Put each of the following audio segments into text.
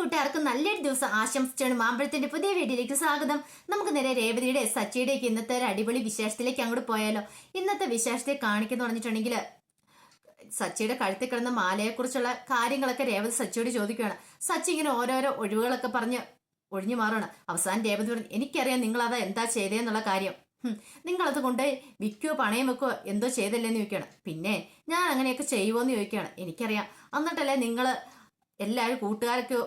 കൂട്ടുകാർക്ക് നല്ലൊരു ദിവസം ആശംസിച്ചാണ് മാമ്പഴത്തിന്റെ പുതിയ വീഡിയോയിലേക്ക് സ്വാഗതം. നമുക്ക് നേരെ രേവതിയുടെ സച്ചിയുടെയൊക്കെ ഇന്നത്തെ ഒരു അടിപൊളി വിശേഷത്തിലേക്ക് അങ്ങോട്ട് പോയാലോ. ഇന്നത്തെ വിശേഷത്തെ കാണിക്കുന്നു പറഞ്ഞിട്ടുണ്ടെങ്കിൽ സച്ചിയുടെ കഴുത്തിൽ കിടന്ന മാലയെക്കുറിച്ചുള്ള കാര്യങ്ങളൊക്കെ രേവതി സച്ചിയോട് ചോദിക്കുകയാണ്. സച്ചി ഇങ്ങനെ ഓരോരോ ഒഴിവുകളൊക്കെ പറഞ്ഞ് ഒഴിഞ്ഞു മാറുകയാണ് അവസാനം രേവതി പറഞ്ഞു എനിക്കറിയാം നിങ്ങൾ അത് എന്താ ചെയ്തതെന്നുള്ള കാര്യം. നിങ്ങളത് കൊണ്ട് വിൽക്കുകയോ പണയം വെക്കുകയോ എന്തോ ചെയ്തല്ലേന്ന് ചോദിക്കുകയാണ്. പിന്നെ ഞാൻ അങ്ങനെയൊക്കെ ചെയ്യുമോ എന്ന് ചോദിക്കുകയാണ്. എനിക്കറിയാം. എന്നിട്ടല്ലേ നിങ്ങൾ എല്ലാവരും കൂട്ടുകാരൊക്കെ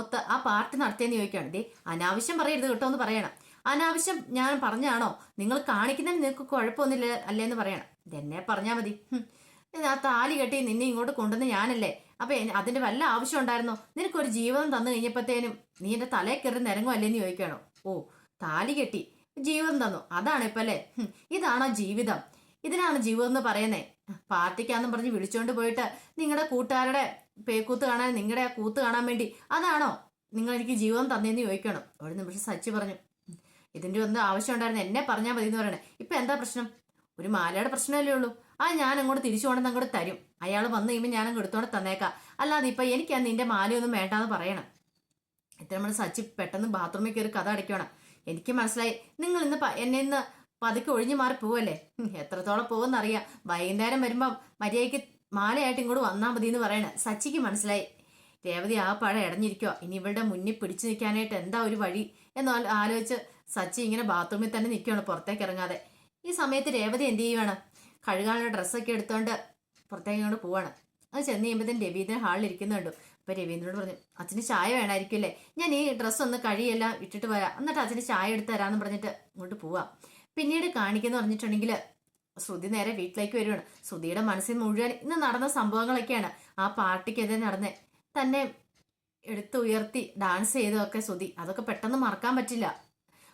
ഒത്ത് ആ പാർട്ടി നടത്തിയെന്ന് ചോദിക്കുകയാണ്. ദേ അനാവശ്യം പറയരുത് കേട്ടോ എന്ന് പറയണം. അനാവശ്യം ഞാൻ പറഞ്ഞാണോ നിങ്ങൾ കാണിക്കുന്നതിന് നിങ്ങൾക്ക് കുഴപ്പമൊന്നുമില്ല അല്ലേന്ന് പറയണം. ഇതെന്നെ പറഞ്ഞാൽ മതി. ആ താലി കെട്ടി നിന്നെ ഇങ്ങോട്ട് കൊണ്ടുവന്ന് ഞാനല്ലേ? അപ്പൊ അതിന്റെ വല്ല ആവശ്യം ഉണ്ടായിരുന്നോ? നിനക്കൊരു ജീവിതം തന്നു കഴിഞ്ഞപ്പോഴത്തേനും നീ എന്റെ തലയിൽ കയറി നിരങ്ങുമല്ലേന്ന് ചോദിക്കണോ ഓ താലി കെട്ടി ജീവിതം തന്നു. അതാണ് ഇപ്പൊ അല്ലേ. ഇതാണോ ജീവിതം? ഇതിനാണ് ജീവിതം എന്ന് പറയുന്നേ. പാർട്ടിക്കാന്നും പറഞ്ഞ് വിളിച്ചോണ്ട് പോയിട്ട് നിങ്ങളുടെ കൂട്ടുകാരുടെ പേക്കൂത്ത് കാണാൻ നിങ്ങളുടെ ആ കൂത്ത് കാണാൻ വേണ്ടി. അതാണോ നിങ്ങൾ എനിക്ക് ജീവൻ തന്നെയെന്ന് ചോദിക്കണം. ഒരു നിമിഷം സച്ചി പറഞ്ഞു. ഇതിന്റെ ഒന്നും ആവശ്യം ഉണ്ടായിരുന്നു എന്നെ പറഞ്ഞാൽ മതി എന്ന് പറയണേ. ഇപ്പം എന്താ പ്രശ്നം? ഒരു മാലയുടെ പ്രശ്നമല്ലേ ഉള്ളൂ. ആ ഞാൻ അങ്ങോട്ട് തിരിച്ചു കൊണ്ടെന്ന് അങ്ങോട്ട് തരും. അയാൾ വന്നു കഴിയുമ്പോൾ ഞാൻ അങ്ങ് എടുത്തോണ്ട് തന്നേക്കാം. അല്ലാതെ ഇപ്പം എനിക്ക് നിന്റെ മാലയൊന്നും വേണ്ടാന്ന് പറയണം. ഇത്ര നമ്മൾ സച്ചി പെട്ടെന്ന് ബാത്റൂമിൽ കയറി കഥ അടയ്ക്കണം എനിക്ക് മനസ്സിലായി. നിങ്ങൾ ഇന്ന് എന്നെ ഇന്ന് പതുക്കെ ഒഴിഞ്ഞു മാറി പോവല്ലേ? എത്രത്തോളം പോകുമെന്നറിയാം വൈകുന്നേരം വരുമ്പം മര്യാദയ്ക്ക് മാലയായിട്ട് ഇങ്ങോട്ട് വന്നാൽ മതി എന്ന് പറയണ. സച്ചിക്ക് മനസ്സിലായി. രേവതി ആ പഴ ഇടഞ്ഞിരിക്കുക ഇനി ഇവളുടെ മുന്നിൽ പിടിച്ചു നിൽക്കാനായിട്ട് എന്താ ഒരു വഴി? എന്ന് ആലോ- ആലോചിച്ച് സച്ചി ഇങ്ങനെ ബാത്റൂമിൽ തന്നെ നിൽക്കുകയാണ് പുറത്തേക്ക് ഇറങ്ങാതെ. ഈ സമയത്ത് രേവതി എന്ത് ചെയ്യുവാണ്? കഴുകാനുള്ള ഡ്രസ്സൊക്കെ എടുത്തോണ്ട് പുറത്തേക്ക് ഇങ്ങോട്ട് പോവാണ്. അത് ചെന്ന് കഴിയുമ്പോഴത്തേന് രവീന്ദ്രൻ ഹാളിൽ ഇരിക്കുന്നുണ്ട് അപ്പൊ രവീന്ദ്രനോട് പറഞ്ഞു അച്ഛന് ചായ വേണമായിരിക്കുമല്ലേ ഞാൻ ഈ ഡ്രസ്സ് ഒന്ന് കഴിയെല്ലാം ഇട്ടിട്ട് വരാം എന്നിട്ട് അച്ഛന് ചായ എടുത്ത് തരാമെന്ന് പറഞ്ഞിട്ട് ഇങ്ങോട്ട് പോവാം. പിന്നീട് കാണിക്കുന്നു പറഞ്ഞിട്ടുണ്ടെങ്കിൽ ശ്രുതി നേരെ വീട്ടിലേക്ക് വരുവാണ്. ശ്രുതിയുടെ മനസ്സിൽ മുഴുവൻ ഇന്ന് നടന്ന സംഭവങ്ങളൊക്കെയാണ്. ആ പാർട്ടിക്കെതിരെ നടന്നെ തന്നെ എടുത്ത് ഉയർത്തി ഡാൻസ് ചെയ്തതൊക്കെ ശ്രുതി. അതൊക്കെ പെട്ടെന്ന് മറക്കാൻ പറ്റില്ല.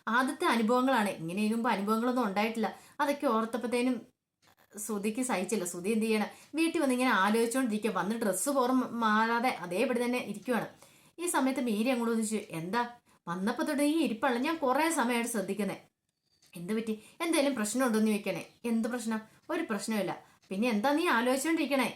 ആദ്യത്തെ അനുഭവങ്ങളാണ്. ഇങ്ങനെ ഇരുമ്പ് അനുഭവങ്ങളൊന്നും ഉണ്ടായിട്ടില്ല. അതൊക്കെ ഓർത്തപ്പത്തേനും ശ്രുതിക്ക് സഹിച്ചില്ല. ശ്രുതി എന്ത് ചെയ്യണം? വീട്ടിൽ വന്ന് ഇങ്ങനെ ആലോചിച്ചുകൊണ്ടിരിക്കുക വന്ന് ഡ്രസ്സ് പോറും മാറാതെ അതേപടി തന്നെ ഇരിക്കുവാണ്. ഈ സമയത്ത് മീരി അങ്ങോട്ട് ചോദിച്ചു എന്താ? വന്നപ്പോൾ തൊട്ട് ഈ ഞാൻ കുറേ സമയമായിട്ട് ശ്രദ്ധിക്കുന്നേ. എന്ത് പറ്റി? എന്തേലും പ്രശ്നമുണ്ടോ എന്ന് ചോദിക്കണേ. എന്ത് പ്രശ്നം? ഒരു പ്രശ്നമില്ല പിന്നെ എന്താ നീ ആലോചിച്ചോണ്ടിരിക്കണേ?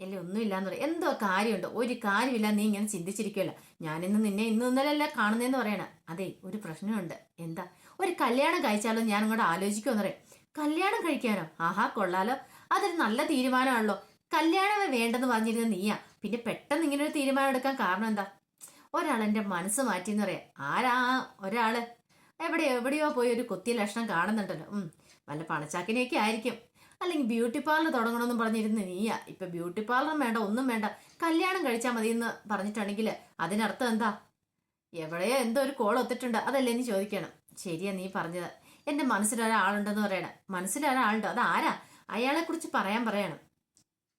ഇല്ല ഒന്നുമില്ല എന്ന് പറയാം എന്തോ കാര്യമുണ്ട്? ഒരു കാര്യമില്ല നീ ഇങ്ങനെ ചിന്തിച്ചിരിക്കുമല്ല ഞാനിന്ന് നിന്നെ ഇന്ന് ഇന്നലെയല്ല കാണുന്നതെന്ന് പറയണ. അതെ ഒരു പ്രശ്നമുണ്ട്. എന്താ? ഒരു കല്യാണം കഴിച്ചാലോ ഞാൻ അങ്ങോട്ട് ആലോചിക്കുമെന്ന് പറയാം. കല്യാണം കഴിക്കാനോ? ആഹാ കൊള്ളാലോ. അതൊരു നല്ല തീരുമാനമാണല്ലോ. കല്യാണമേ വേണ്ടെന്ന് പറഞ്ഞിരുന്ന നീയാ. പിന്നെ പെട്ടെന്ന് ഇങ്ങനെ ഒരു തീരുമാനം എടുക്കാൻ കാരണം എന്താ? ഒരാൾ എന്റെ മനസ്സ് മാറ്റിയെന്ന് പറയാം. ആരാ ഒരാൾ? എവിടെയോ എവിടെയോ പോയി ഒരു കൊത്തിയ ലക്ഷണം കാണുന്നുണ്ടല്ലോ. ഉം വല്ല പണച്ചാക്കിനെയൊക്കെ ആയിരിക്കും. അല്ലെങ്കിൽ ബ്യൂട്ടി പാർലർ തുടങ്ങണമെന്ന് പറഞ്ഞിരുന്ന നീയാ. ഇപ്പൊ ബ്യൂട്ടി പാർലറും വേണ്ട ഒന്നും വേണ്ട. കല്യാണം കഴിച്ചാൽ മതി എന്ന് പറഞ്ഞിട്ടുണ്ടെങ്കിൽ അതിനർത്ഥം എന്താ? എവിടെയോ എന്തോ ഒരു കോൾ ഒത്തിട്ടുണ്ട്. അതല്ലേ നീ ചോദിക്കണം. ശരിയാ നീ പറഞ്ഞത്. എന്റെ മനസ്സിലൊരാളുണ്ടെന്ന് പറയണം. മനസ്സിലൊരാളുണ്ട്. അത് ആരാ? അയാളെ കുറിച്ച് പറയാൻ പറയണം.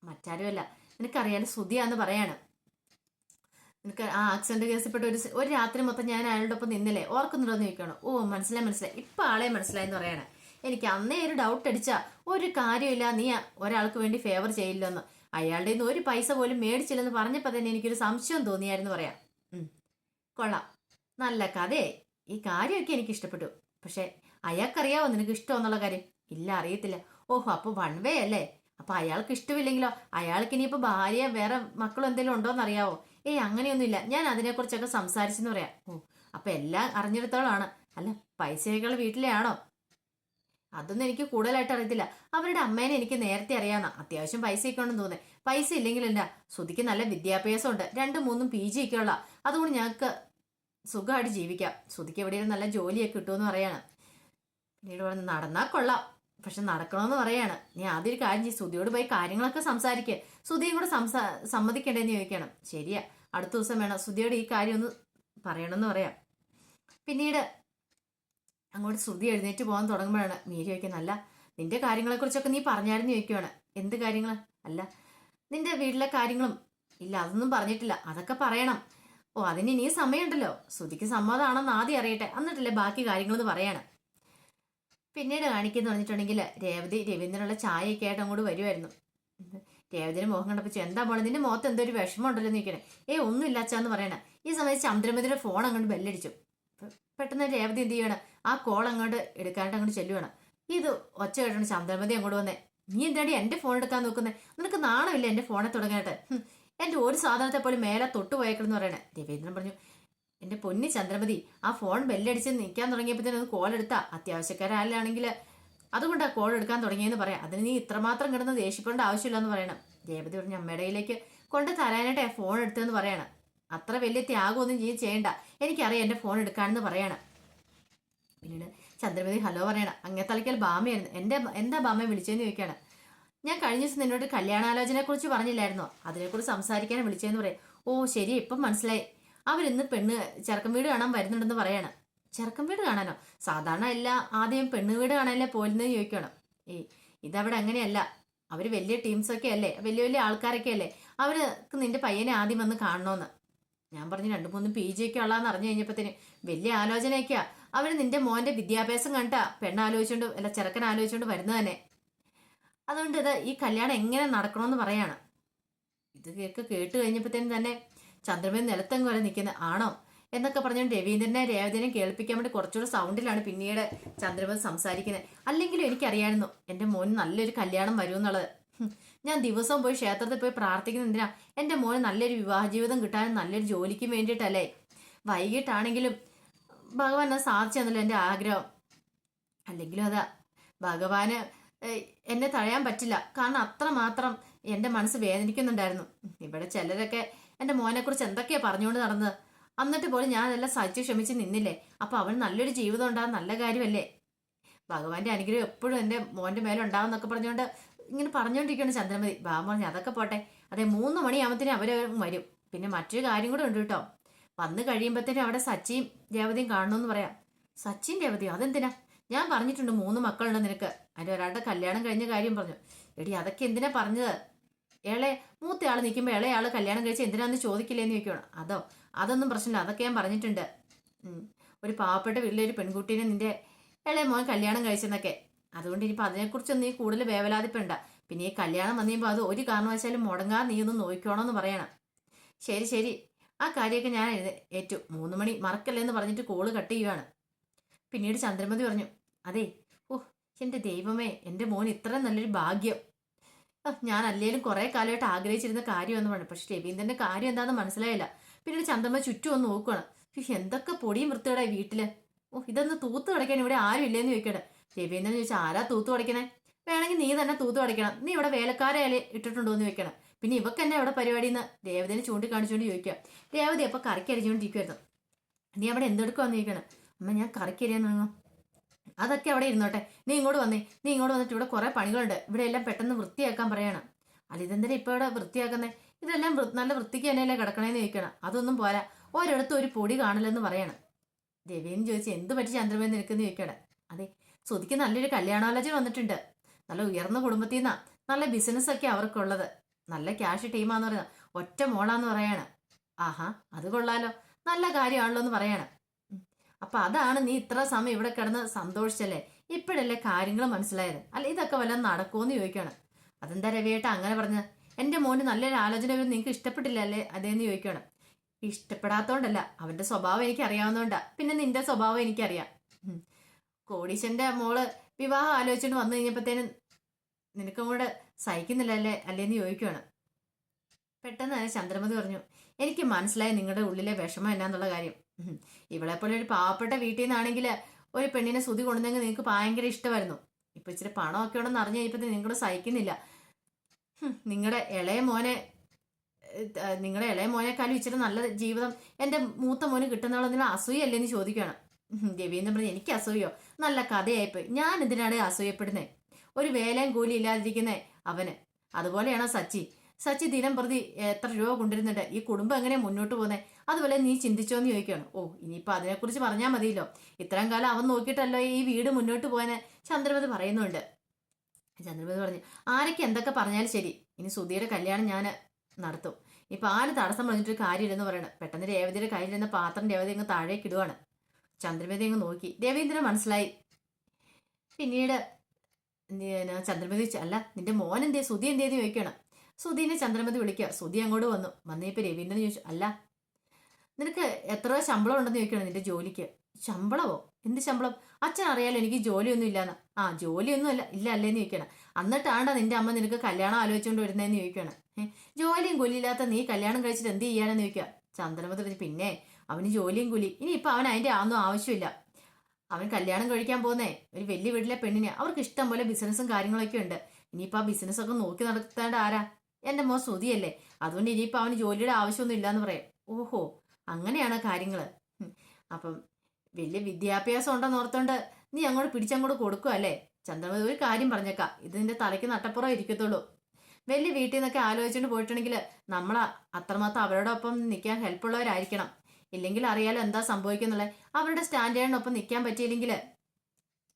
മറ്റാരുമല്ല. നിനക്കറിയാലോ ശ്രുതിയാന്ന് പറയാണ്. നിനക്ക് ആ ആക്സിഡന്റ് കേസിൽപ്പെട്ട ഒരു ഒരു രാത്രി മൊത്തം ഞാൻ അയാളുടെ ഒപ്പം നിന്നില്ലേ? ഓർക്കുന്നുണ്ടോ എന്ന് ചോദിക്കണം ഓ മനസ്സിലായി മനസ്സിലായി. ഇപ്പൊ ആളെ മനസ്സിലായി എന്ന് പറയണേ. എനിക്ക് അന്നേ ഒരു ഡൗട്ട് അടിച്ചാ ഒരു കാര്യമില്ല നീ ഒരാൾക്ക് വേണ്ടി ഫേവർ ചെയ്യില്ലെന്ന്. അയാളുടെ നിന്ന് ഒരു പൈസ പോലും മേടിച്ചില്ലെന്ന് പറഞ്ഞപ്പോൾ തന്നെ എനിക്കൊരു സംശയം തോന്നിയായിരുന്നു പറയാം. കൊള്ളാം. നല്ല കഥേ ഈ കാര്യമൊക്കെ എനിക്ക് ഇഷ്ടപ്പെട്ടു. പക്ഷെ അയാൾക്കറിയാവോ നിനക്ക് ഇഷ്ടമെന്നുള്ള കാര്യം? ഇല്ല അറിയത്തില്ല. ഓഹോ അപ്പോൾ വൺ വേ അല്ലേ? അപ്പൊ അയാൾക്ക് ഇഷ്ടമില്ലെങ്കിലോ? അയാൾക്ക് ഇനിയിപ്പോ ഭാര്യ വേറെ മക്കളും എന്തെങ്കിലും ഉണ്ടോന്ന് അറിയാവോ ഏയ് അങ്ങനെയൊന്നുമില്ല. ഞാൻ അതിനെക്കുറിച്ചൊക്കെ സംസാരിച്ചെന്ന് പറയാം. ഓ അപ്പൊ എല്ലാം അറിഞ്ഞിടത്തോളാണ് അല്ല പൈസയൊക്കെ വീട്ടിലെ ആണോ അതൊന്നും എനിക്ക് കൂടുതലായിട്ട് അറിയത്തില്ല. അവരുടെ അമ്മേനെ എനിക്ക് നേരത്തെ അറിയാവുന്ന അത്യാവശ്യം പൈസയൊക്കെ ഉണ്ടെന്ന് തോന്നേ പൈസ ഇല്ലെങ്കിലല്ല ശ്രുതിക്ക് നല്ല വിദ്യാഭ്യാസം ഉണ്ട് രണ്ടും മൂന്നും പി ജി ഒക്കെ ഉള്ള. അതുകൊണ്ട് ഞങ്ങൾക്ക് സുഖമായിട്ട് ജീവിക്കാം. ശ്രുതിക്ക് എവിടെയെങ്കിലും നല്ല ജോലിയൊക്കെ കിട്ടുമെന്ന് പറയാണ്. പിന്നീട് നടന്നാൽ കൊള്ളാം. പക്ഷെ നടക്കണമെന്ന് പറയാണ്. നീ ആദ്യം ഒരു കാര്യം ചെയ്യും. സുധിയോട് പോയി കാര്യങ്ങളൊക്കെ സംസാരിക്കുക സുധിയും കൂടെ സംസാ സമ്മതിക്കണ്ടേന്ന് ചോദിക്കണം. ശരിയാ. അടുത്ത ദിവസം വേണം. സുധിയോട് ഈ കാര്യം ഒന്ന് പറയണമെന്ന് പറയാം. പിന്നീട് അങ്ങോട്ട് ശ്രുതി എഴുന്നേറ്റ് പോകാൻ തുടങ്ങുമ്പോഴാണ് മീരി ചോദിക്കുന്നത് അല്ല നിന്റെ കാര്യങ്ങളെക്കുറിച്ചൊക്കെ നീ പറഞ്ഞായിരുന്നു ചോദിക്കുവാണ്. എന്ത് കാര്യങ്ങൾ അല്ല നിന്റെ വീട്ടിലെ കാര്യങ്ങളും ഇല്ല അതൊന്നും പറഞ്ഞിട്ടില്ല. അതൊക്കെ പറയണം. ഓ അതിന് ഇനിയും സമയമുണ്ടല്ലോ. ശ്രുതിക്ക് സമ്മതമാണെന്ന് ആദ്യം അറിയട്ടെ. എന്നിട്ടല്ലേ ബാക്കി കാര്യങ്ങളെന്ന് പറയാണ്. പിന്നീട് കാണിക്കുന്നു പറഞ്ഞിട്ടുണ്ടെങ്കിൽ രേവതി രവീന്ദ്രനുള്ള ചായയൊക്കെ ആയിട്ട് അങ്ങോട്ട് വരുമായിരുന്നു രേവതിന് മോഹം കണ്ടപ്പോൾ എന്താ മോളെ നിന്റെ മുഖത്ത് എന്തോ ഒരു വിഷമം ഉണ്ടല്ലോ നിൽക്കണേ ഏ ഒന്നും ഇല്ലാച്ചാന്ന് പറയണ. ഈ സമയത്ത് ചന്ദ്രമതിയുടെ ഫോൺ അങ്ങോട്ട് ബെല്ലടിച്ചു പെട്ടെന്ന് രേവതി എന്ത് ചെയ്യണം? ആ കോൾ അങ്ങോട്ട് എടുക്കാനായിട്ട് അങ്ങോട്ട് ചെല്ലുവാണ്. ഇത് ഒച്ച കേട്ടാണ് ചന്ദ്രമതി അങ്ങോട്ട് വന്നേ. നീ എന്താടി എന്റെ ഫോൺ എടുക്കാൻ നോക്കുന്നേ? നിനക്ക് നാണമില്ല എന്റെ ഫോണെ തുടങ്ങാനായിട്ട്? എന്റെ ഒരു സാധനത്തെ പോലും മേലെ തൊട്ട് പോയേക്കണെന്ന് പറയണേ. രവീന്ദ്രൻ പറഞ്ഞു എന്റെ പൊന്നി ചന്ദ്രമതി ആ ഫോൺ ബെല്ലടിച്ച് നിൽക്കാൻ തുടങ്ങിയപ്പോഴത്തേനും ഒന്ന് കോൾ എടുത്താ. അത്യാവശ്യക്കാരാണെങ്കിൽ അതുകൊണ്ടാ കോൾ എടുക്കാൻ തുടങ്ങിയെന്ന് പറയാം. അതിന് നീ ഇത്രമാത്രം കിടന്ന് ദേഷ്യപ്പെടേണ്ട ആവശ്യമില്ലെന്ന് പറയണം. രേവതി പറഞ്ഞ അമ്മയുടെയിലേക്ക് കൊണ്ട് തരാനായിട്ട് ഫോൺ എടുത്തതെന്ന് പറയണം. അത്ര വലിയ ത്യാഗമൊന്നും ചെയ്ത് ചെയ്യണ്ട. എനിക്കറിയാം എന്റെ ഫോൺ എടുക്കാണെന്ന് പറയണം. പിന്നീട് ചന്ദ്രമതി ഹലോ പറയണം. അങ്ങനെ തലയ്ക്കൽ ബാമയായിരുന്നു എന്റെ എന്താ ബാമയെ വിളിച്ചതെന്ന് ചോദിക്കുകയാണ് ഞാൻ കഴിഞ്ഞ ദിവസം നിന്നോട് കല്യാണാലോചനയെ കുറിച്ച് പറഞ്ഞില്ലായിരുന്നോ? അതിനെക്കുറിച്ച് സംസാരിക്കാൻ വിളിച്ചതെന്ന് പറയാം. ഓ ശരി ഇപ്പം മനസ്സിലായി. അവരിന്ന് പെണ്ണ് ചെറുക്കൻ വീട് കാണാൻ വരുന്നുണ്ടെന്ന് പറയാണ്. ചെറുക്കൻ വീട് കാണാനോ? സാധാരണ അല്ല ആദ്യം പെണ്ണ് വീട് കാണാനല്ലേ പോലെന്ന് ചോദിക്കണം. ഏയ് ഇതവിടെ അങ്ങനെയല്ല. അവർ വലിയ ടീംസൊക്കെ അല്ലേ? വലിയ വലിയ ആൾക്കാരൊക്കെ അല്ലേ? അവർക്ക് നിന്റെ പയ്യനെ ആദ്യം വന്ന് കാണണമെന്ന് ഞാൻ പറഞ്ഞു രണ്ട് മൂന്ന് പി ജി ഒക്കെ ഉള്ളതെന്ന് അറിഞ്ഞു കഴിഞ്ഞപ്പോഴത്തേന് വലിയ ആലോചനയൊക്കെയാ. അവർ നിന്റെ മോന്റെ വിദ്യാഭ്യാസം കണ്ടാ പെണ്ണ് ആലോചിച്ചുകൊണ്ട് അല്ല ചെറുക്കൻ ആലോചിച്ചുകൊണ്ട് വരുന്നത് തന്നെ. അതുകൊണ്ട് ഇത് ഈ കല്യാണം എങ്ങനെ നടക്കണമെന്ന് പറയാണ്. ഇത് കേട്ട് കഴിഞ്ഞപ്പോഴത്തേനും തന്നെ ചന്ദ്രമേൻ നിലത്തങ്ങ് വരെ നിൽക്കുന്ന ആണോ എന്നൊക്കെ പറഞ്ഞു രവീന്ദ്രനെ രേവതിനെ കേൾപ്പിക്കാൻ വേണ്ടി കുറച്ചുകൂടെ സൗണ്ടിലാണ് പിന്നീട് ചന്ദ്രമേൻ സംസാരിക്കുന്നത്. അല്ലെങ്കിലും എനിക്കറിയായിരുന്നു എന്റെ മോന് നല്ലൊരു കല്യാണം വരുമെന്നുള്ളത്. ഞാൻ ദിവസവും പോയി ക്ഷേത്രത്തിൽ പോയി പ്രാർത്ഥിക്കുന്ന എന്തിനാ? എന്റെ മോന് നല്ലൊരു വിവാഹ ജീവിതം കിട്ടാനും നല്ലൊരു ജോലിക്കും വേണ്ടിയിട്ടല്ലേ? വൈകിട്ടാണെങ്കിലും ഭഗവാൻ അത് സാധിച്ചു തന്നല്ലോ എന്റെ ആഗ്രഹം. അല്ലെങ്കിലും അതാ ഭഗവാന് എന്നെ തഴയാൻ പറ്റില്ല. കാരണം അത്ര മാത്രം എന്റെ മനസ്സ് വേദനിക്കുന്നുണ്ടായിരുന്നു. ഇവിടെ ചിലരൊക്കെ എന്റെ മോനെക്കുറിച്ച് എന്തൊക്കെയാ പറഞ്ഞുകൊണ്ട് നടന്നത്? എന്നിട്ട് പോലും ഞാൻ അതെല്ലാം സഹിച്ച് ക്ഷമിച്ച് നിന്നില്ലേ? അപ്പൊ അവൻ നല്ലൊരു ജീവിതം ഉണ്ടാകും നല്ല കാര്യമല്ലേ? ഭഗവാന്റെ അനുഗ്രഹം എപ്പോഴും എന്റെ മോന്റെ മേലെ ഉണ്ടാവും എന്നൊക്കെ പറഞ്ഞുകൊണ്ട് ഇങ്ങനെ പറഞ്ഞുകൊണ്ടിരിക്കുകയാണ് ചന്ദ്രമതി. ബാബ പറഞ്ഞു അതൊക്കെ പോട്ടെ. അതെ മൂന്ന് മണിയാകുമ്പത്തേനും അവർ വരും പിന്നെ മറ്റൊരു കാര്യം കൂടെ ഉണ്ട് കേട്ടോ. വന്ന് കഴിയുമ്പോഴത്തേനും അവിടെ സച്ചിയും രേവതിയും കാണണമെന്ന് പറയാം. സച്ചിൻ രേവതിയോ? അതെന്തിനാ? ഞാൻ പറഞ്ഞിട്ടുണ്ട് മൂന്ന് മക്കളുണ്ട് നിനക്ക്. അതിന്റെ ഒരാളുടെ കല്യാണം കഴിഞ്ഞ കാര്യം പറഞ്ഞു. എടി അതൊക്കെ എന്തിനാ പറഞ്ഞത്? ഇളെ മൂത്തയാൾ നിൽക്കുമ്പോൾ ഇളയാൾ കല്യാണം കഴിച്ച് എന്തിനാന്ന് ചോദിക്കില്ലേന്ന് ചോദിക്കണം അതോ അതൊന്നും പ്രശ്നമില്ല. അതൊക്കെ ഞാൻ പറഞ്ഞിട്ടുണ്ട്. ഒരു പാവപ്പെട്ട വീട്ടിലൊരു പെൺകുട്ടീനെ നിന്റെ ഇളയ മോൻ കല്യാണം കഴിച്ചെന്നൊക്കെ. അതുകൊണ്ട് ഇനിയിപ്പോൾ അതിനെക്കുറിച്ചൊന്നും നീ കൂടുതൽ വേവലാതിപ്പണ്ട പിന്നെ ഈ കല്യാണം വന്നു അത് ഒരു കാരണവശാലും മുടങ്ങാതെ നീ ഒന്ന് നോക്കിക്കോണമെന്ന് പറയണം. ശരി ശരി. ആ കാര്യമൊക്കെ ഞാൻ ഏറ്റു. മൂന്ന് മണി മറക്കല്ലേ എന്ന് പറഞ്ഞിട്ട് കോൾ കട്ട് ചെയ്യുവാണ്. പിന്നീട് ചന്ദ്രമതി പറഞ്ഞു അതെ ഓ എന്റെ ദൈവമേ എന്റെ മോൻ ഇത്ര നല്ലൊരു ഭാഗ്യം. ഞാൻ അല്ലേലും കുറെ കാലമായിട്ട് ആഗ്രഹിച്ചിരുന്ന കാര്യമെന്ന് പറഞ്ഞു. പക്ഷെ രവീന്ദ്രന്റെ കാര്യം എന്താണെന്ന് മനസ്സിലായില്ല. പിന്നീട് ചന്തമ്മ ചുറ്റും ഒന്ന് നോക്കുകയാണ് എന്തൊക്കെ പൊടിയും വൃത്തിയുടെ വീട്ടിൽ. ഓ ഇതൊന്ന് തൂത്ത് തുടയ്ക്കാൻ ഇവിടെ ആരും ഇല്ലെന്ന് ചോദിക്കട്ടെ രവീന്ദ്രൻ ചോദിച്ചാൽ ആരാ തൂത്ത് തുടയ്ക്കണേ? വേണമെങ്കിൽ നീ തന്നെ തൂത്ത് തുടയ്ക്കണം. നീ ഇവിടെ വേലക്കാരെ ഇട്ടിട്ടുണ്ടോ എന്ന് ചോദിക്കണം. പിന്നെ ഇവക്ക് എന്നെ ഇവിടെ പരിപാടി എന്ന് രേവതിനെ ചൂണ്ടിക്കാണിച്ചുകൊണ്ട് ചോദിക്കുക. രേവതി അപ്പൊ കറക്കി അരിച്ചുകൊണ്ടിരിക്കുമായിരുന്നു നീ അവിടെ എന്തെടുക്കുവാന്ന് ചോദിക്കണം. അമ്മ ഞാൻ കറക്കി അരിയാൻ തുടങ്ങും അതൊക്കെ അവിടെ ഇരുന്നോട്ടെ. നീ ഇങ്ങോട്ട് വന്നേ. നീ ഇങ്ങോട്ട് വന്നിട്ട് ഇവിടെ കുറേ പണികളുണ്ട്. ഇവിടെ എല്ലാം പെട്ടെന്ന് വൃത്തിയാക്കാൻ പറയണം. അല്ല ഇതെന്തിനാ ഇപ്പൊ ഇവിടെ വൃത്തിയാക്കുന്നേ? ഇതെല്ലാം നല്ല വൃത്തിക്ക് തന്നെയല്ലേ കിടക്കണേന്ന് ചോദിക്കണം. അതൊന്നും പോരാ. ഒരിടത്തും ഒരു പൊടി കാണില്ലെന്ന് പറയണം. രവീന്ന് ചോദിച്ചു എന്ത് പറ്റി ചന്ദ്രമേന്ന് നിൽക്കുന്ന ചോദിക്കണം? അതെ സുധിക്ക് നല്ലൊരു കല്യാണാലോചന വന്നിട്ടുണ്ട്. നല്ല ഉയർന്ന കുടുംബത്തിൽ നിന്നാണ് നല്ല ബിസിനസ്സൊക്കെ അവർക്കുള്ളത്. നല്ല ക്യാഷ് ടീമാന്ന് പറയുന്നത് ഒറ്റ മോളാന്ന് പറയാണ്. ആഹാ അത് കൊള്ളാലോ. നല്ല കാര്യമാണല്ലോ എന്ന് പറയാണ്. അപ്പൊ അതാണ് നീ ഇത്ര സമയം ഇവിടെ കിടന്ന് സന്തോഷിച്ചല്ലേ? ഇപ്പോഴല്ലേ കാര്യങ്ങൾ മനസ്സിലായത്. അല്ല ഇതൊക്കെ വല്ലതും നടക്കുമെന്ന് ചോദിക്കണം അതെന്താ രവിയേട്ട അങ്ങനെ പറഞ്ഞത്? എന്റെ മോന് നല്ലൊരു ആലോചന വരും. നിങ്ങൾക്ക് ഇഷ്ടപ്പെട്ടില്ല അല്ലേ അതേന്ന് ചോദിക്കണം ഇഷ്ടപ്പെടാത്തോണ്ടല്ല. അവന്റെ സ്വഭാവം എനിക്ക് അറിയാവുന്നതുകൊണ്ടാ പിന്നെ നിന്റെ സ്വഭാവം എനിക്കറിയാം. കോടീശന്റെ മോൾ വിവാഹം ആലോചിച്ചിട്ട് വന്നു കഴിഞ്ഞപ്പോഴത്തേനും നിനക്കും കൂടെ സഹിക്കുന്നില്ലല്ലേ അല്ലേന്ന് ചോദിക്കുകയാണ്. പെട്ടെന്ന് ചന്ദ്രമതി പറഞ്ഞു എനിക്ക് മനസ്സിലായി നിങ്ങളുടെ ഉള്ളിലെ വിഷമം എന്നാന്നുള്ള കാര്യം. ഇവളെപ്പോലെ ഒരു പാവപ്പെട്ട വീട്ടിൽ നിന്നാണെങ്കിൽ ഒരു പെണ്ണിനെ സുതി കൊണ്ടുവന്നെങ്കിൽ നിങ്ങൾക്ക് ഭയങ്കര ഇഷ്ടമായിരുന്നു. ഇപ്പൊ ഇച്ചിരി പണമൊക്കെ ഉണ്ടെന്ന് അറിഞ്ഞു കഴിഞ്ഞപ്പോൾ നിങ്ങൾ സഹിക്കുന്നില്ല. നിങ്ങളുടെ ഇളയ മോനെ നിങ്ങളുടെ ഇളയ മോനേക്കാളും ഇച്ചിരി നല്ല ജീവിതം എന്റെ മൂത്ത മോന് കിട്ടുന്നവളെന്നുള്ള അസൂയല്ലേന്ന് ചോദിക്കുകയാണ് ഉം, രവീന്ദ്രൻ പറഞ്ഞു എനിക്ക് അസൂയോ? നല്ല കഥയായിപ്പോയി. ഞാൻ എന്തിനാണ് അസൂയപ്പെടുന്നത് ഒരു വേലയും കൂലി ഇല്ലാതിരിക്കുന്നേ അവന്. അതുപോലെയാണോ സച്ചി? സച്ചി ദിനം പ്രതി എത്ര രൂപ കൊണ്ടിരുന്നുണ്ട് ഈ കുടുംബം എങ്ങനെ മുന്നോട്ട് പോകുന്നത് അതുപോലെ നീ ചിന്തിച്ചോന്ന് ചോദിക്കുകയാണ്. ഓ ഇനിയിപ്പോൾ അതിനെക്കുറിച്ച് പറഞ്ഞാൽ മതിയല്ലോ. ഇത്രയും കാലം അവൻ നോക്കിയിട്ടല്ലോ ഈ വീട് മുന്നോട്ട് പോകാൻ ചന്ദ്രമതി പറയുന്നുണ്ട്. ചന്ദ്രമതി പറഞ്ഞു ആരൊക്കെ എന്തൊക്കെ പറഞ്ഞാലും ശരി. ഇനി സുധിയുടെ കല്യാണം ഞാൻ നടത്തും. ഇപ്പം ആര് തടസ്സം പറഞ്ഞിട്ട് കാര്യമില്ലെന്ന് പറയണം. പെട്ടെന്ന് രേവതിയുടെ കയ്യിലിരുന്ന പാത്രം രേവതി അങ്ങ് താഴേക്ക് ഇടുവാണ്. ചന്ദ്രമതി അങ്ങ് നോക്കി. രവീന്ദ്രൻ മനസ്സിലായി. പിന്നീട് ചന്ദ്രമതി അല്ല നിന്റെ മോൻ എന്തേ സുധി എന്തേന്ന് ചോദിക്കണം സുധീനെ ചന്ദ്രമതി വിളിക്കുക. സുധി അങ്ങോട്ട് വന്നു. വന്നപ്പോ രവീന്ദ്രൻ ചോദിച്ചു അല്ല നിനക്ക് എത്ര ശമ്പളം ഉണ്ടെന്ന് ചോദിക്കണം നിന്റെ ജോലിക്ക്. ശമ്പളമോ? എന്ത് ശമ്പളം? അച്ഛൻ അറിയാലോ എനിക്ക് ജോലിയൊന്നും ഇല്ലാന്ന്. ആ ജോലിയൊന്നും അല്ല ഇല്ല അല്ലേന്ന് ചോദിക്കണം. എന്നിട്ടാണ്ടാ നിന്റെ അമ്മ നിനക്ക് കല്യാണം ആലോചിച്ചുകൊണ്ട് വരുന്നതെന്ന് ചോദിക്കണം. ജോലിയും കൂലിയില്ലാത്ത നീ കല്യാണം കഴിച്ചിട്ട് എന്ത് ചെയ്യാനെന്ന് ചോദിക്കുക ചന്ദ്രമതി പിന്നെ അവന് ജോലിയും കൂലി. ഇനി ഇപ്പൊ അവൻ അതിന്റെ ആന്നും ആവശ്യമില്ല. അവൻ കല്യാണം കഴിക്കാൻ പോകുന്നേ. ഒരു വലിയ വീട്ടിലെ പെണ്ണിന്. അവർക്ക് ഇഷ്ടം പോലെ ബിസിനസ്സും കാര്യങ്ങളൊക്കെ ഉണ്ട്. ഇനിയിപ്പോ ആ ബിസിനസ് ഒക്കെ നോക്കി നടത്തേണ്ട ആരാ? എന്റെ മോൻ ശ്രുതിയല്ലേ. അതുകൊണ്ട് ഇനിയിപ്പോ അവന് ജോലിയുടെ ആവശ്യമൊന്നും ഇല്ലാന്ന് പറയാം. ഓഹോ. അങ്ങനെയാണ് കാര്യങ്ങൾ അപ്പം വലിയ വിദ്യാഭ്യാസം ഉണ്ടെന്ന് ഓർത്തോണ്ട് നീ അങ്ങോട്ട് പിടിച്ചങ്ങോട്ട് കൊടുക്കുക അല്ലേ? ചന്ദ്രമതി ഒരു കാര്യം പറഞ്ഞേക്കാം. ഇത് നിന്റെ തലയ്ക്ക് നട്ടപ്പുറം ഇരിക്കത്തുള്ളൂ. വലിയ വീട്ടിൽ നിന്നൊക്കെ ആലോചിച്ചുകൊണ്ട് പോയിട്ടുണ്ടെങ്കിൽ നമ്മൾ അത്രമാത്രം അവരോടൊപ്പം നിൽക്കാൻ ഹെൽപ്പുള്ളവരായിരിക്കണം ഇല്ലെങ്കിൽ അറിയാലോ എന്താ സംഭവിക്കുന്നുള്ളത് അവരുടെ സ്റ്റാൻഡേർഡിനൊപ്പം നിൽക്കാൻ പറ്റിയില്ലെങ്കിൽ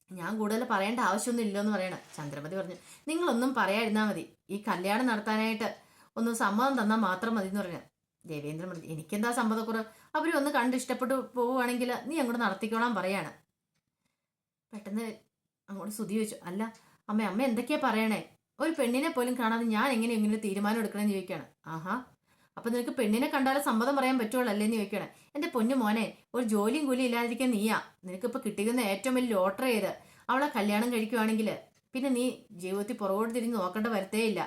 ഞാൻ കൂടുതൽ പറയേണ്ട ആവശ്യമൊന്നും ഇല്ലെന്ന് പറയണം. ചന്ദ്രമതി പറഞ്ഞു നിങ്ങളൊന്നും പറയാതിരുന്നാൽ മതി. ഈ കല്യാണം നടത്താനായിട്ട് ഒന്ന് സമ്മതം തന്നാൽ മാത്രം മതി എന്ന് പറഞ്ഞു. ദേവേന്ദ്രൻ പറഞ്ഞു എനിക്കെന്താ സമ്മതക്കുറവ്? അവരും ഒന്ന് കണ്ട് ഇഷ്ടപ്പെട്ടു പോവുകയാണെങ്കിൽ നീ അങ്ങോട്ട് നടത്തിക്കോളാൻ പറയാണ്. പെട്ടെന്ന് അങ്ങോട്ട് സ്തുതി ചോദിച്ചു അല്ല അമ്മ അമ്മ എന്തൊക്കെയാ പറയണേ? ഒരു പെണ്ണിനെ പോലും കാണാതെ ഞാൻ എങ്ങനെ എങ്ങനെ തീരുമാനം എടുക്കണമെന്ന് ചോദിക്കുകയാണ്. ആഹാ അപ്പൊ നിനക്ക് പെണ്ണിനെ കണ്ടാലേ സമ്മതം പറയാൻ പറ്റുള്ളൂ അല്ലേന്ന് ചോദിക്കണം എന്റെ പൊന്നു മോനെ ഒരു ജോലിയും കൂലി ഇല്ലാതിരിക്കാൻ നീയാ. നിനക്കിപ്പോ കിട്ടിയിരുന്ന ഏറ്റവും വലിയ ലോട്ടറി ചെയ്ത് അവളെ കല്യാണം കഴിക്കുവാണെങ്കിൽ പിന്നെ നീ ജീവിതത്തിൽ പുറകോട്ട് തിരിഞ്ഞ് നോക്കേണ്ട വരത്തേ ഇല്ല.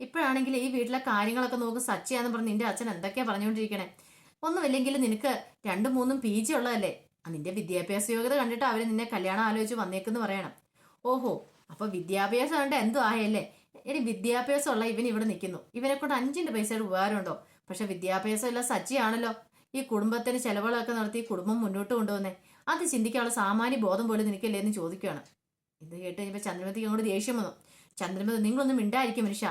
ഇപ്പോഴാണെങ്കിൽ ഈ വീട്ടിലെ കാര്യങ്ങളൊക്കെ നോക്ക് സച്ചിയാന്ന് പറഞ്ഞ് നിന്റെ അച്ഛൻ എന്തൊക്കെയാ പറഞ്ഞുകൊണ്ടിരിക്കണേ ഒന്നുമില്ലെങ്കിൽ നിനക്ക് രണ്ടും മൂന്നും പി ജി ഉള്ളതല്ലേ? നിന്റെ വിദ്യാഭ്യാസ യോഗ്യത കണ്ടിട്ട് അവർ നിന്നെ കല്യാണം ആലോചിച്ച് വന്നേക്കെന്ന് പറയണം. ഓഹോ അപ്പൊ വിദ്യാഭ്യാസം കണ്ട് എന്തോ ആയല്ലേ? ഇനി വിദ്യാഭ്യാസം ഉള്ള ഇവൻ ഇവിടെ നിൽക്കുന്നു ഇവനെ കൊണ്ട് അഞ്ചിന്റെ പൈസയുടെ ഉപകാരമുണ്ടോ? പക്ഷെ വിദ്യാഭ്യാസം എല്ലാം സച്ചിയാണല്ലോ. ഈ കുടുംബത്തിന് ചെലവുകളൊക്കെ നടത്തി കുടുംബം മുന്നോട്ട് കൊണ്ടുവന്നേ. അത് ചിന്തിക്കാനുള്ള സാമാന്യ ബോധം പോലും നിനക്കല്ലേ എന്ന് ചോദിക്കുകയാണ്. ഇത് കേട്ട് കഴിഞ്ഞപ്പോൾ ചന്ദ്രമതിക്ക് അങ്ങോട്ട് ദേഷ്യം വന്നു. ചന്ദ്രമതി നിങ്ങളൊന്നും മിണ്ടായിരിക്കും മനുഷ്യ.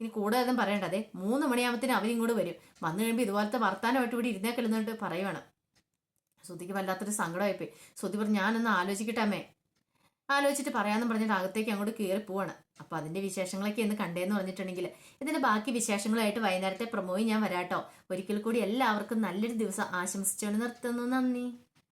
ഇനി കൂടുതലൊന്നും പറയണ്ട. അതെ മൂന്ന് മണിയാകുമ്പത്തിന് അവരിങ്ങോട്ട് വരും. വന്നു കഴിയുമ്പോൾ ഇതുപോലത്തെ വർത്താനമായിട്ട് ഇവിടെ ഇരുന്നേക്കല്ലെന്നിട്ട് പറയുവാണ്. ശ്രുതിക്ക് വല്ലാത്തൊരു സങ്കടമായിപ്പോയി. ശ്രുതി പറഞ്ഞു ഞാനൊന്ന് ആലോചിക്കട്ടെ അമ്മേ. ആലോചിച്ചിട്ട് പറയാമെന്ന് പറഞ്ഞിട്ട് അകത്തേക്ക് അങ്ങോട്ട് കയറി പോവാണ്. അപ്പൊ അതിന്റെ വിശേഷങ്ങളൊക്കെ എന്ന് കണ്ടേന്ന് പറഞ്ഞിട്ടുണ്ടെങ്കിൽ ഇതിന്റെ ബാക്കി വിശേഷങ്ങളായിട്ട് വൈകുന്നേരത്തെ പ്രമോയി ഞാൻ വരാട്ടോ. ഒരിക്കൽ കൂടി എല്ലാവർക്കും നല്ലൊരു ദിവസം ആശംസിച്ചുകൊണ്ട് നിർത്തുന്നു. നന്ദി.